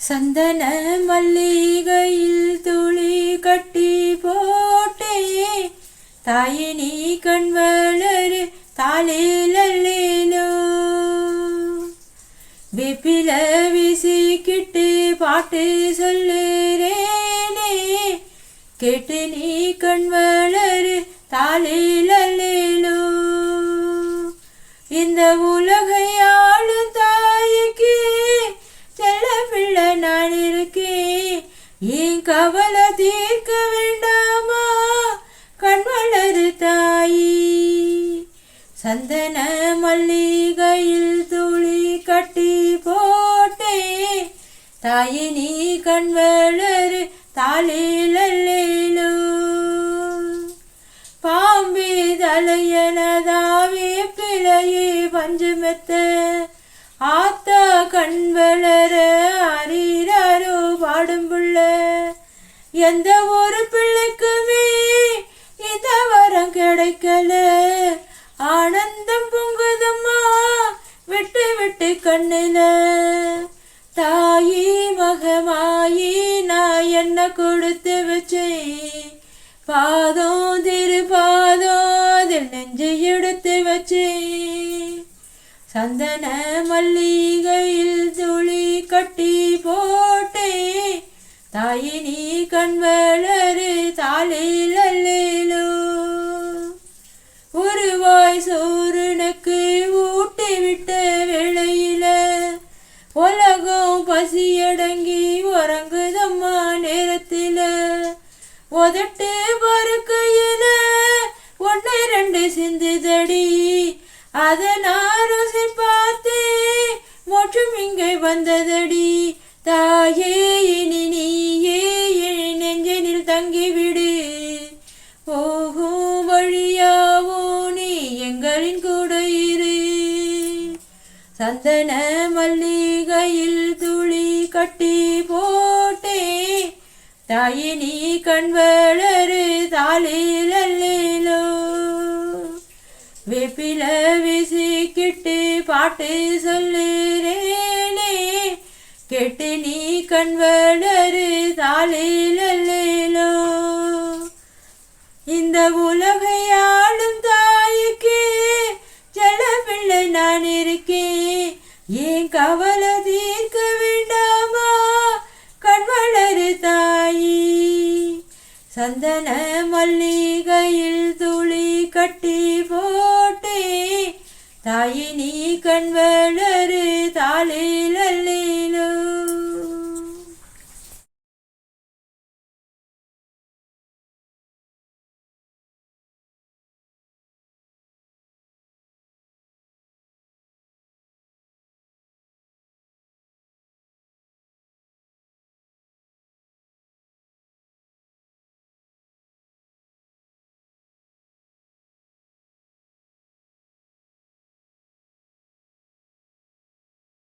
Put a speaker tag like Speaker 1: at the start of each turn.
Speaker 1: சந்தன மல்லிகையில் துளி கட்டி போட்டே தாயினி கண் வளரு தாளிலோ விப்பில வீசிக்கிட்டு பாட்டு சொல்லுறேனே கேட்டு நீ கண் வளரு தாளிலோ இந்த உலகை ஆளும் தாய்க்கு செல்ல பிள்ளை நான் இருக்கேன் ஏன் கவலை தீர்க்க வேண்டாமா? கண்வளரு தாயி. சந்தன மல்லிகையில் துளி கட்டி போட்டே தாயி நீ கண்வளரு வளரு பாம்பே தலையனதாவே பிழையே பஞ்சமெத்த ஆத்த கண் எந்த ஒரு பிள்ளைக்குமே இந்த வரம் கிடைக்கல. ஆனந்தம் பொங்குதம்மா விட்டு விட்டு கண்ணில. தாயி மகமாயி நான் என்ன கொடுத்து வச்சேன்? பாதம் திரு பாதம் அதில் நெஞ்சு எடுத்து வச்சேன். சந்தன மல்லிகையில் துளி கட்டி போட்டேன். தாயி நீ கண் வளரு தாளிலோ ஒரு வாய் சோறுனுக்கு ஊட்டி விட்ட வேளையில உலகம் பசியடங்கி உறங்குதம்மா நேரத்தில. உதட்டு பருக்கையில ஒன்று ரெண்டு சிந்துதடி அதை நான் ருசி பார்த்தே மோட்சம் இங்கே வந்தது நெஞ்சனில் தங்கிவிடு. போகும் வழியாவோ நீ எங்களின் கூட இரு. சந்தன மல்லிகையில் துளி கட்டி போட்டே தாயினி கண்வளரு கண் வளரு தாளிலோ வேப்பில வீசிக்கிட்டு பாட்டு சொல்லுறேனே கேட்டு நீ கண் வளரு இந்த உலகை ஆளும் தாய்க்கு செல்ல பிள்ளை நான் இருக்கேன். ஏன் கவலை தீர்க்க வேண்டாமா? கண்வளரு தாயி. சந்தன மல்லிகையில் துளி கட்டி போட்டே தாயி நீ கண் வளரு